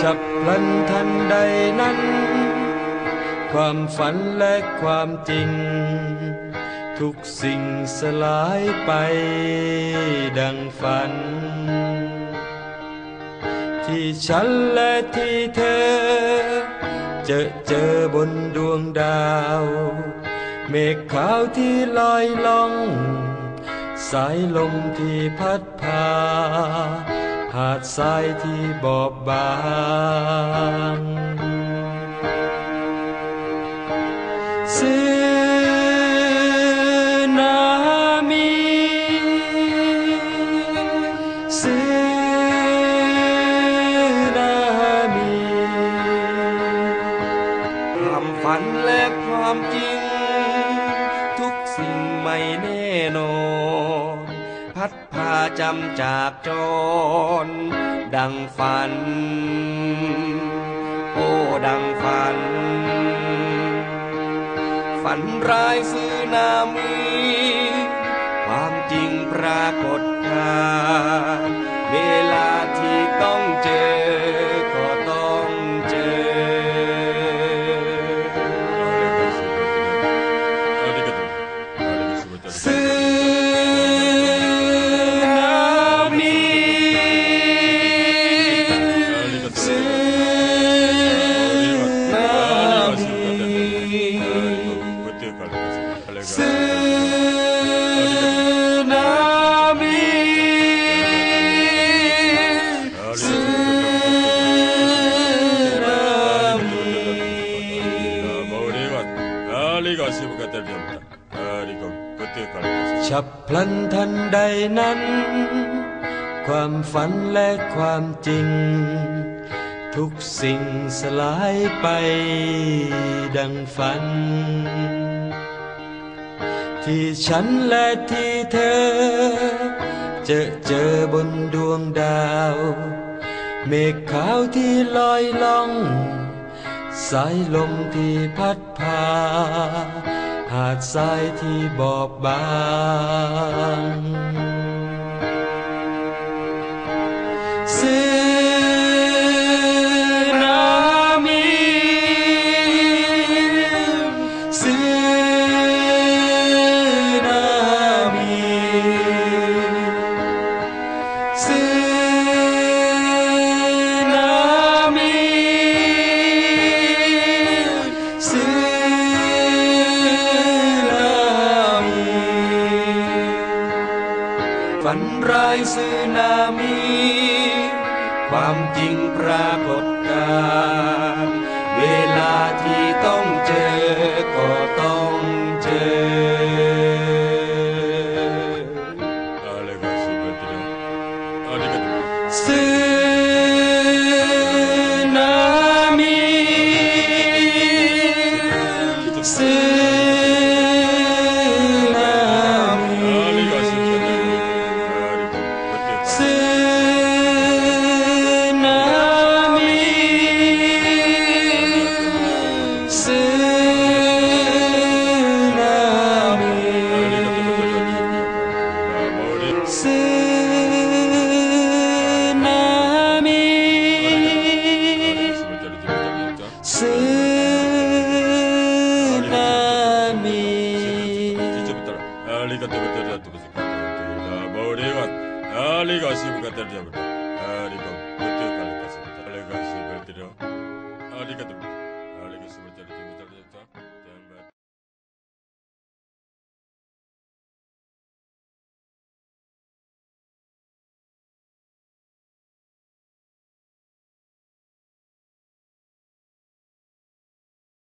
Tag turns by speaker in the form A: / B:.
A: ชับลันทันใดนั้น ความฝันและความจริง ทุกสิ่งสลายไปดังฝัน ที่ฉันและที่เธอ เจอเจอบนดวงดาว เมฆขาวที่ลอยล่อง สายลมที่พัดพา หาดทรายที่บอบบางสึนามิสึนามิ
B: ความฝันและความจริง ทุกสิ่งไม่แน่นอน พัดพาจำจากจร ดังฝัน โอ้ดังฝัน ฝันร้ายซื้อนามี ความจริงปรากฏการเวลาที่ต้องเจ
A: ฉับพลันทันใดนั้น ความฝันและความจริง ทุกสิ่งสลายไปดังฝัน ที่ฉันและที่เธอ เจอเจอบนดวงดาว เมฆขาวที่ลอยล่อง สายลมที่พัดพาาดทรายที่บอบบาง
B: ฝันร้ายสึนามิ ความจริงปรากฏการเวลาที่ต้องเจอก็ต้องเจอ
A: สึน da da da da da 알리가 시부 같은 잡을 알리가 그때 갈리
C: 가서 알리가 시부 때려 알리가 알리가 시부 때려